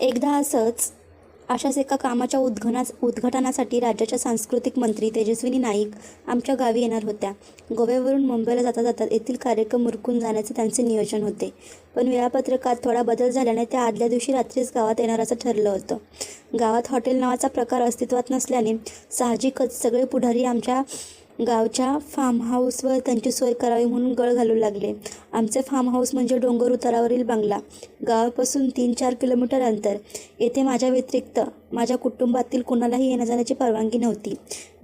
एकदा असंच अशाच एका कामाच्या उद्घना उद्घाटनासाठी राज्याच्या सांस्कृतिक मंत्री तेजस्विनी नाईक आमच्या गावी येणार होत्या. गोव्यावरून मुंबईला जाता जाता येथील कार्यक्रम मुरकून जाण्याचे त्यांचे नियोजन होते. पण वेळापत्रकात थोडा बदल झाल्याने त्या आदल्या दिवशी रात्रीच गावात येणार असं ठरलं होतं. गावात हॉटेल नावाचा प्रकार अस्तित्वात नसल्याने साहजिकच सगळे पुढारी आमच्या गावच्या फार्म हाऊसवर त्यांची सोय करावी म्हणून गळ घालू लागले. आमचे फार्म हाऊस म्हणजे डोंगर उतारावरील बंगला. गावापासून तीन चार किलोमीटर अंतर. येथे माझ्या व्यतिरिक्त माझ्या कुटुंबातील कोणालाही येण्या जाण्याची परवानगी नव्हती.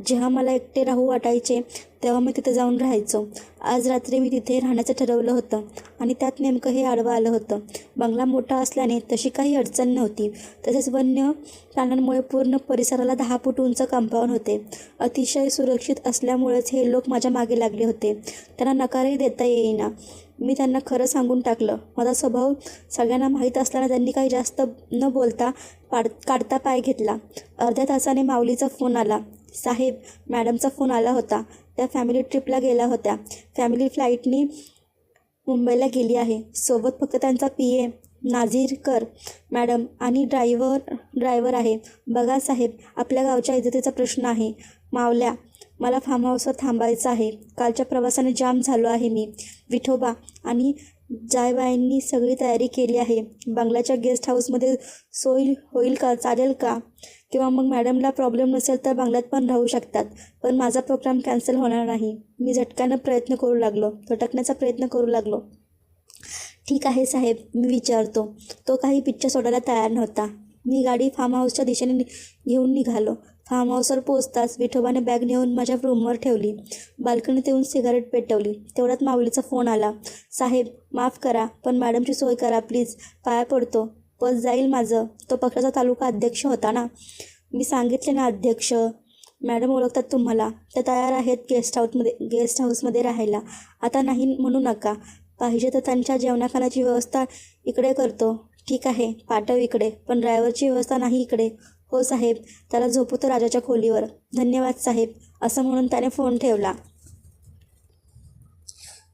जेव्हा मला एकटे राहू वाटायचे तेव्हा मी तिथे जाऊन राहायचो. आज रात्री मी तिथे राहण्याचं ठरवलं होतं आणि त्यात नेमकं हे आडवं आलं होतं. बंगला मोठा असल्याने तशी काही अडचण नव्हती. तसेच वन्य प्राण्यांमुळे पूर्ण परिसराला दहा फूट उंच कंपाऊंड होते. अतिशय सुरक्षित असल्यामुळेच हे लोक माझ्या मागे लागले होते. त्यांना नकारही देता येईना. मी त्यांना खरं सांगून टाकलं. माझा स्वभाव सगळ्यांना माहीत असल्यानं त्यांनी काही जास्त न बोलता पाड काढता पाय घेतला. अर्ध्या तासाने माऊलीचा फोन आला. साहेब मॅडमचा फोन आला होता. त्या फॅमिली ट्रिपला गेल्या होत्या. फॅमिली फ्लाईटनी मुंबईला गेली आहे. सोबत फक्त त्यांचा पी ए नाझीरकर मॅडम आणि ड्रायव्हर ड्रायव्हर आहे. बघा साहेब आपल्या गावच्या इज्जतीचा प्रश्न आहे. मावल्या मला फार्म हाऊसवर थांबायचं आहे. कालच्या प्रवासाने जाम झालो आहे मी. विठोबा आणि जायबाईंनी सगळी तयारी केली आहे. बंगल्याच्या गेस्ट हाऊसमध्ये सोय होईल का चालेल का? किंवा मग मॅडमला प्रॉब्लेम नसेल तर बंगल्यात पण राहू शकतात. पण माझा प्रोग्राम कॅन्सल होणार नाही. मी झटक्यानं प्रयत्न करू लागलो. झटकण्याचा प्रयत्न करू लागलो. ठीक आहे साहेब मी विचारतो. तो काही पिच्चर सोडायला तयार नव्हता. मी गाडी फार्म हाऊसच्या दिशेने घेऊन निघालो. फार्म हाऊसवर पोचताच विठोबाने बॅग नेऊन माझ्या रूमवर ठेवली. बाल्कनीत येऊन सिगारेट पेटवली. तेवढ्यात माऊलीचा फोन आला. साहेब माफ करा पण मॅडमची सोय करा प्लीज पाया पडतो. पण जाईल माझं. तो पक्षाचा तालुका अध्यक्ष होता ना? मी सांगितले ना अध्यक्ष. मॅडम ओळखतात तुम्हाला. त्या तयार आहेत गेस्ट हाऊसमध्ये गेस्ट हाऊसमध्ये राहायला. आता नाही म्हणू नका. पाहिजे तर त्यांच्या जेवणाखाण्याची व्यवस्था इकडे करतो. ठीक आहे पाठव इकडे. पण ड्रायव्हरची व्यवस्था नाही इकडे. हो साहेब त्याला झोपवतो राजाच्या खोलीवर. धन्यवाद साहेब असं म्हणून त्याने फोन ठेवला.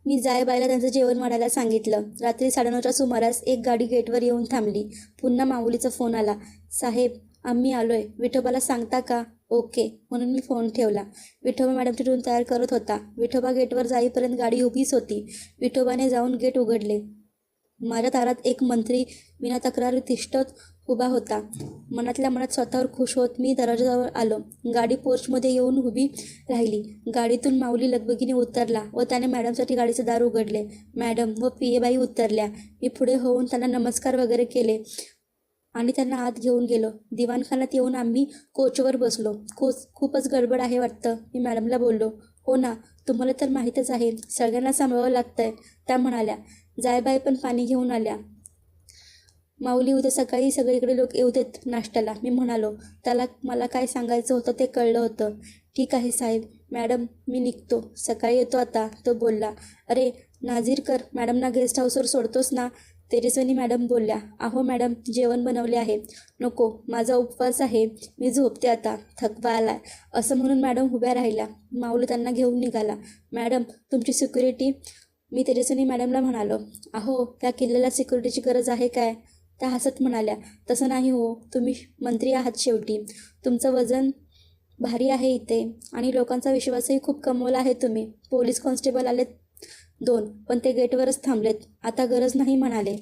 मी जायबाईला त्यांचं जेवण वाढायला सांगितलं. रात्री साडेनऊच्या सुमारास एक गाडी गेटवर येऊन थांबली. पुन्हा माऊलीचा फोन आला. साहेब आम्ही आलोय. विठोबाला सांगता का? ओके म्हणून मी फोन ठेवला. विठोबा मॅडमची रूम तयार करत होता. विठोबा गेटवर जाईपर्यंत गाडी उभीच होती. विठोबाने जाऊन गेट उघडले. माझ्या दारात एक मंत्री विना तक्रार तिष्ठत उभा होता. मनातल्या मनात स्वतःवर खुश होत मी दरवाजाजवळ आलो. गाडी पोर्चमध्ये येऊन उभी राहिली. गाडीतून माऊली लगबगीने उतरला व त्याने मॅडमसाठी गाडीचे दार उघडले. मॅडम व पी ए बाई उतरल्या. मी पुढे होऊन त्यांना नमस्कार वगैरे केले आणि त्यांना आत घेऊन गेलो. दिवाणखान्यात येऊन आम्ही कोचवर बसलो. कोच खूपच गडबड आहे वाटतं मी मॅडमला बोललो. हो ना तुम्हाला तर माहीतच आहे सगळ्यांना सांभाळावं लागतंय त्या म्हणाल्या. जायबाई पण पाणी घेऊन आल्या. माऊली उद्या सकाळी सगळीकडे लोक येऊ देत नाश्त्याला. मी म्हणालो त्याला मला काय सांगायचं होतं ते कळलं होतं. ठीक आहे साहेब. मॅडम मी निघतो. सकाळी येतो आता. तो बोलला अरे नाझीरकर मॅडमना गेस्ट हाऊसवर सोडतोस ना? तेजस्वनी मॅडम बोलल्या अहो मॅडम जेवण बनवले आहे. नको माझा उपवास आहे. मी झोपते आता. थकवा आलाय. असं म्हणून मॅडम उभ्या राहिल्या. माऊली त्यांना घेऊन निघाला. मॅडम तुमची सिक्युरिटी मी तेजस्विनी मॅडमला म्हणालो अहो त्या किल्ल्याला सिक्युरिटीची गरज आहे काय? त्या हसत म्हणाल्या तसं नाही हो तुम्ही मंत्री आहात शेवटी. तुमचं वजन भारी आहे इथे आणि लोकांचा विश्वासही खूप कमवला आहे तुम्ही. पोलीस कॉन्स्टेबल आले दोन पण ते गेटवरच थांबलेत. आता गरज नाही म्हणाले.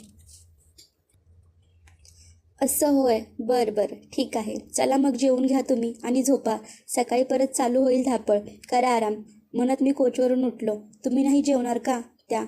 असं होय. बरं बरं. ठीक आहे. चला मग जेवून घ्या तुम्ही आणि झोपा. सकाळी परत चालू होईल धापळ. करा आराम. म्हणत मी कोचवरून उठलो. तुम्ही नाही जेवणार का? त्या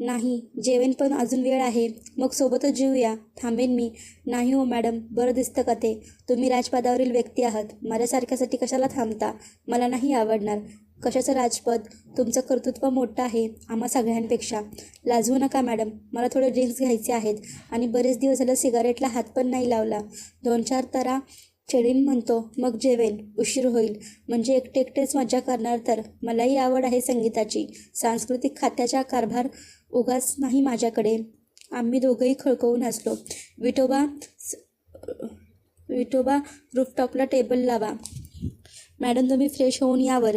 नाही जेवेन पण अजून वेळ आहे. मग सोबतच जेऊया. थांबेन मी. नाही हो मॅडम. बरं दिसतं का ते? तुम्ही राजपदावरील व्यक्ती आहात. माझ्यासारख्यासाठी कशाला थांबता? मला नाही आवडणार. कशाचं राजपद? तुमचं कर्तृत्व मोठं आहे आम्हा सगळ्यांपेक्षा. लाजवू नका मॅडम. मला थोडे ड्रिंक्स घ्यायचे आहेत. आणि बरेच दिवस झालं सिगारेटला हात पण नाही लावला. दोन चार तरा चेडीन म्हणतो मग जेवेल उशीर होईल. म्हणजे एकटे एकटेच मजा करणार तर मलाही आवड आहे संगीताची. सांस्कृतिक खात्याचा कारभार उगाच नाही माझ्याकडे. आम्ही दोघंही खळखळून हसलो. विठोबा स- विठोबा रूफटॉपला टेबल लावा. मॅडम तुम्ही फ्रेश होऊन यावर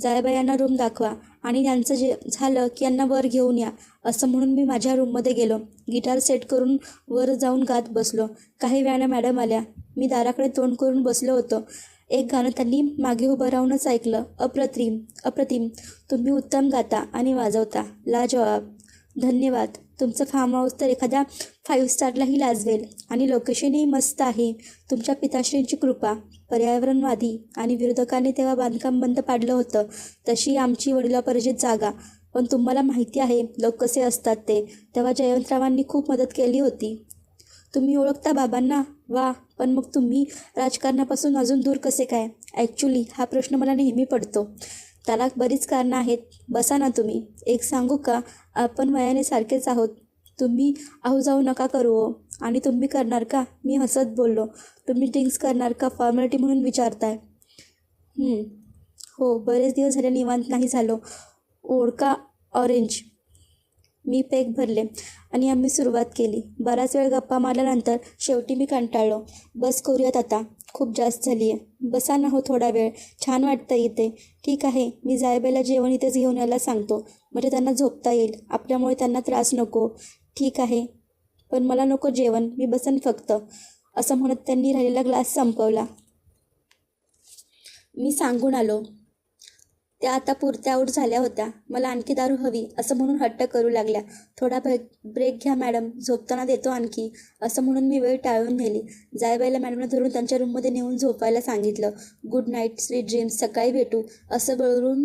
जायबायांना रूम दाखवा. आणि त्यांचं जे झालं की यांना वर घेऊन या. असं म्हणून मी माझ्या रूममध्ये गेलो. गिटार सेट करून वर जाऊन गात बसलो. काही वेळानं मॅडम आल्या. मी दाराकडे तोंड करून बसलो होतो. एक गाणं त्यांनी मागे उभं राहूनच ऐकलं. अप्रतिम अप्रतिम तुम्ही उत्तम गाता आणि वाजवता. लाजवाब. धन्यवाद. तुमचं फार्म हाऊस तर एखाद्या फाईव्ह स्टारलाही लाजवेल. आणि लोकेशनही मस्त आहे. तुमच्या पिताश्रींची कृपा. पर्यावरणवादी आणि विरोधकांनी तेव्हा बांधकाम बंद पाडलं होतं. तशी आमची वडिलापरिचित जागा. पण तुम्हाला माहिती आहे लोक कसे असतात ते. तेव्हा जयंतरावांनी खूप मदत केली होती. तुम्ही ओळखता बाबांना? वा पण मग तुम्ही राजकारणापासून अजून दूर कसे काय? ॲक्च्युली हा प्रश्न मला नेहमी पडतो. त्याला बरीच कारणं आहेत. बसा ना तुम्ही. एक सांगू का? आपण वयाने सारखेच आहोत. तुम्ही आहो जाऊ नका करू हो. आणि तुम्ही करणार का? मी हसत बोललो. तुम्ही ड्रिंक्स करणार का? फॉर्मॅलिटी म्हणून विचारताय. हो बरेच दिवस झाले निवांत नाही झालो. ओळका ऑरेंज मी पेक भरले आणि आम्ही सुरुवात केली. बराच वेळ गप्पा मारल्यानंतर शेवटी मी कंटाळलो. बस करूयात आता. खूप जास्त झाली आहे बसा ना हो थोडा वेळ. छान वाटतं इथे. ठीक आहे. मी जायबेला जेवण इथेच घेऊन यायला सांगतो. म्हणजे त्यांना झोपता येईल. आपल्यामुळे त्यांना त्रास नको. ठीक आहे. पण मला नको जेवण. मी बसन फक्त. असं म्हणत त्यांनी राहिलेला ग्लास संपवला. मी सांगून आलो. त्या आता पुरत्या आऊट झाल्या होत्या. मला आणखी दारू हवी असं म्हणून हट्ट करू लागल्या. थोडा ब्रेक ब्रेक घ्या मॅडम झोपताना देतो आणखी. असं म्हणून मी वेळ टाळून नेली. जायबाईला मॅडमनं धरून त्यांच्या रूममध्ये नेऊन झोपायला सांगितलं. गुड नाईट स्वीट ड्रीम्स सकाळी भेटू. असं बोलून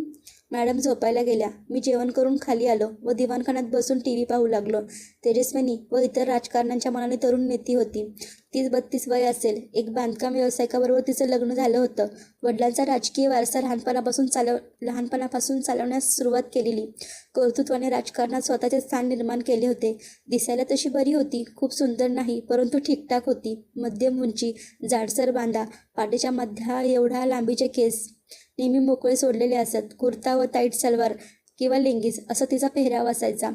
मॅडम झोपायला गेल्या. मी जेवण करून खाली आलो व दिवाणखान्यात बसून टी व्ही पाहू लागलो. तेजस्विनी व इतर राजकारण्यांच्या मनाने तरुण नेती होती. तीस बत्तीस वय असेल. एक बांधकाम व्यावसायिकाबरोबर तिचं लग्न झालं होतं. वडिलांचा राजकीय वारसा लहानपणापासून चालव लहानपणापासून चालवण्यास सुरुवात केलेली. कर्तृत्वाने राजकारणात स्वतःचे स्थान निर्माण केले होते. दिसायला तशी बरी होती. खूप सुंदर नाही परंतु ठीकठाक होती. मध्यम उंची जाडसर बांधा पाठीच्या मध्या एवढा लांबीचे केस नेहमी मोकळे सोडलेले असत. कुर्ता व टाईट सलवार किंवा लेंगीज असा तिचा पेहराव असायचा.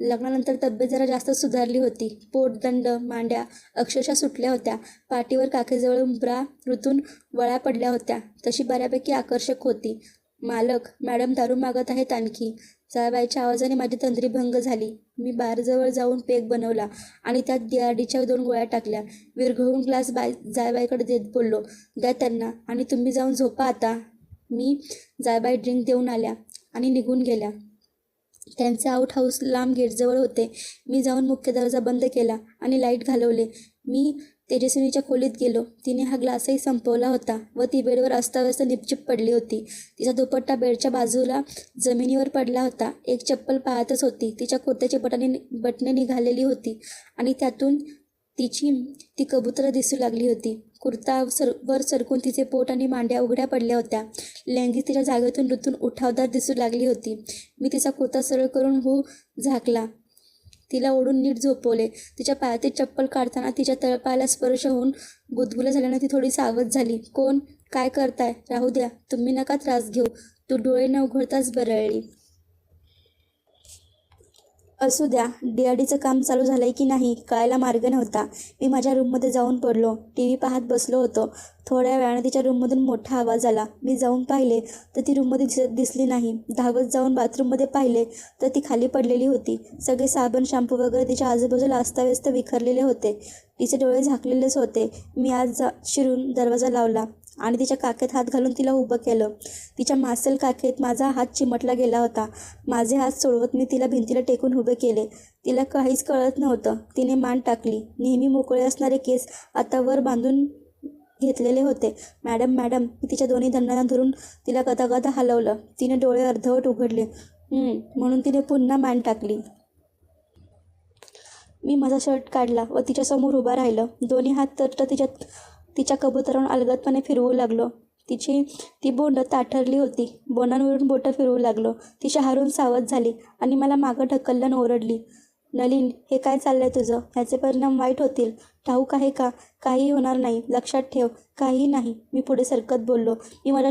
लग्नानंतर तब्येत जरा जास्त सुधारली होती. पोटदंड मांड्या अक्षरशः सुटल्या होत्या. पाठीवर काखेजवळ ब्रा ऋतून वळ्या पडल्या होत्या. तशी बऱ्यापैकी आकर्षक होती. मालक मॅडम दारू मागत आहेत आणखी. जायबाईच्या आवाजाने माझी तंद्री भंग झाली. मी बारजवळ जाऊन पेक बनवला आणि त्यात दियाडीच्या दोन गोळ्या टाकल्या. विरघळून ग्लास बाय जायबाईकडे देत बोललो द्या त्यांना आणि तुम्ही जाऊन झोपा आता. मी जायबाई ड्रिंक देऊन आल्या आणि निघून गेल्या. त्यांचे आउट हाऊस लांब गेटजवळ होते. मी जाऊन मुख्य दरवाजा बंद केला आणि लाइट घालवले. मी तेजस्विनीच्या खोलीत गेलो. तिने हा ग्लासही संपवला होता व ती बेडवर अस्ताव्यस्त निपचिप पडली होती. तिचा दुपट्टा बेडच्या बाजूला जमिनीवर पडला होता. एक चप्पल पाहतच होती. तिच्या कुर्त्याची बटाने बटणे निघालेली होती आणि त्यातून तिची ती कबुतरं दिसू लागली होती. कुर्ता सर वर सरकून तिचे पोट आणि मांड्या उघड्या पडल्या होत्या. लेंगी तिच्या जागेतून रुतून उठावदार दिसू लागली होती. मी तिचा कुर्ता सरळ करून हो झाकला. तिला ओढून नीट झोपवले. तिच्या पायातील चप्पल काढताना तिच्या तळपायाला स्पर्श होऊन गुदगुलं झाल्यानं ती थोडी सावध झाली. कोण? काय करताय? राहू द्या. तुम्ही नका त्रास घेऊ. तू डोळे न उघडताच बरळली. असू द्या डीआरडीचं काम चालू झालं आहे की नाही कळायला मार्ग नव्हता. मी माझ्या रूममध्ये जाऊन पडलो. टी व्ही पाहत बसलो होतो. थोड्या वेळाने तिच्या रूममधून मोठा आवाज आला. मी जाऊन पाहिले तर ती रूममध्ये दिसत दिसली नाही. धावत जाऊन बाथरूममध्ये पाहिले तर ती खाली पडलेली होती. सगळे साबण शॅम्पू वगैरे तिच्या आजूबाजूला अस्ताव्यस्त विखरलेले होते. तिचे डोळे झाकलेलेच होते. मी आज जा शिरून दरवाजा लावला. आणि तिच्या काखेत हात घालून तिला उभं केलं. तिच्या मासल काखेत माझा हात चिमटला गेला होता. माझे हात सोडवत मी तिला भिंतीला टेकून उभे केले. तिला काहीच कळत नव्हतं. तिने मान टाकली. नेहमी मोकळे असणारे केस आता वर बांधून घेतलेले होते. मॅडम मॅडम मी तिच्या दोन्ही दंडांना धरून तिला गदागदा हलवलं. तिने डोळे अर्धवट उघडले. म्हणून तिने पुन्हा मान टाकली. मी माझा शर्ट काढला व तिच्यासमोर उभा राहिलं. दोन्ही हात तर तिच्यात तिच्या कबुतरावर अलगदपणे फिरवू लागलो. तिची ती बोंड ताठरली होती. बोंडांवरून बोटं फिरवू लागलो. ती शहारून सावध झाली आणि मला मागं ढकललं ओरडली. नलीन हे काय चाललंय तुझं? ह्याचे परिणाम वाईट होतील. ठाऊक आहे का? काही होणार नाही. लक्षात ठेव. काही नाही. मी पुढे सरकत बोललो. मी मला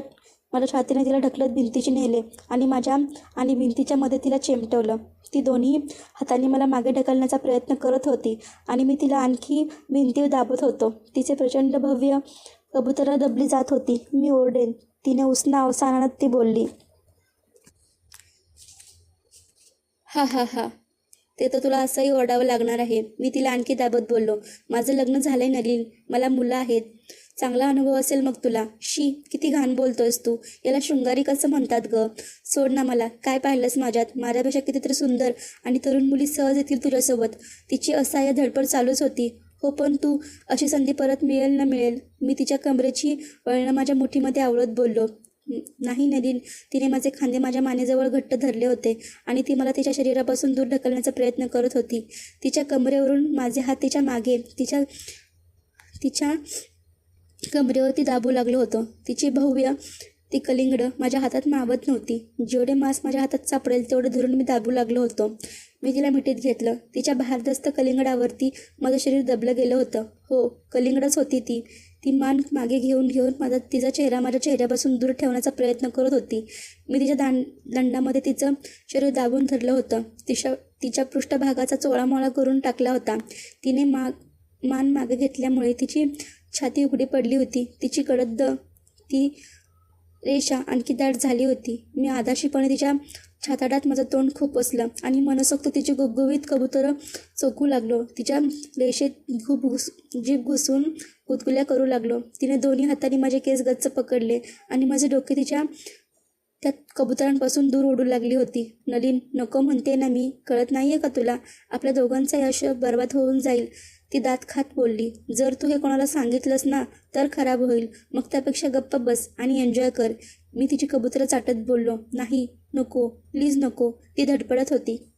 माझ्या छातीने तिला ढकलत भिंतीची नेले आणि माझ्या आणि भिंतीच्या मध्ये तिला चिमटवलं. ती दोन्ही हातांनी मला मागे ढकलण्याचा प्रयत्न करत होती आणि मी तिला आणखी भिंतीवर दाबत होतो. तिचे प्रचंड भव्य कबुतरं दबली जात होती. मी ओरडेन. तिने उसना अवसानात ती बोलली हा हा हा. ते तर तुला असंही ओरडावं लागणार आहे. मी तिला आणखी दाबत बोललो. माझं लग्न झालंय नलीन. मला मुलं आहेत. चांगला अनुभव असेल मग तुला. शी किती घाण बोलतोयस तू. याला शृंगारी कसं म्हणतात ग? सोड ना मला. काय पाहिलंस माझ्यात? माझ्यापेक्षा कितीतरी सुंदर आणि तरुण मुली सहज येतील तुझ्यासोबत. तिची असहाय्य धडपड चालूच होती. हो पण तू अशी संधी परत मिळेल ना मिळेल? मी तिच्या कमरेची वळणं माझ्या मुठीमध्ये आवळत बोललो. नाही नलीन तिने माझे खांदे माझ्या मानेजवळ घट्ट धरले होते आणि ती मला तिच्या शरीरापासून दूर ढकलण्याचा प्रयत्न करत होती. तिच्या कमरेवरून माझे हात तिच्यामागे तिच्या तिच्या कमरेवरती दाबू लागलो होतो. तिची भव्य ती कलिंगडं माझ्या हातात मावत नव्हती. जेवढे मांस माझ्या हातात सापडेल तेवढे धरून मी दाबू लागलो होतो. मी तिला मिठीत घेतलं. तिच्या भारदस्त कलिंगडावरती माझं शरीर दबलं गेलं होतं. हो कलिंगडच होती ती. ती मान मागे घेऊन घेऊन माझा तिचा चेहरा माझ्या चेहऱ्यापासून दूर ठेवण्याचा प्रयत्न करत होती. मी तिच्या दांड दंडामध्ये तिचं शरीर दाबून धरलं होतं. तिच्या तिच्या पृष्ठभागाचा चोळामोळा करून टाकला होता. तिने माग मान मागे घेतल्यामुळे तिची छाती उघडी पडली होती. तिची गडद ती रेषा आणखी दाट झाली होती. मी आदाशीपणे तिच्या छाताडात माझं तोंड खूप बसलं आणि मनसोक्त तिची गुबगुबीत कबुतरं चोखू लागलो. तिच्या रेषेत घुप घुस जीभ घुसून गुदगुल्या करू लागलो. तिने दोन्ही हाताने माझे केस गच्च पकडले आणि माझे डोके तिच्या त्या कबुतरांपासून दूर ओढू लागली होती. नलीन नको म्हणते ना मी. कळत नाहीये का तुला? आपल्या दोघांचा यश बर्बाद होऊन जाईल. ती दात खात बोलली जर तू हे कोणाला सांगितलंस ना तर खराब होईल. मग त्यापेक्षा गप्प बस आणि एन्जॉय कर. मी तिची कबुतरं चाटत बोललो नाही नको प्लीज नको. ती धडपडत होती.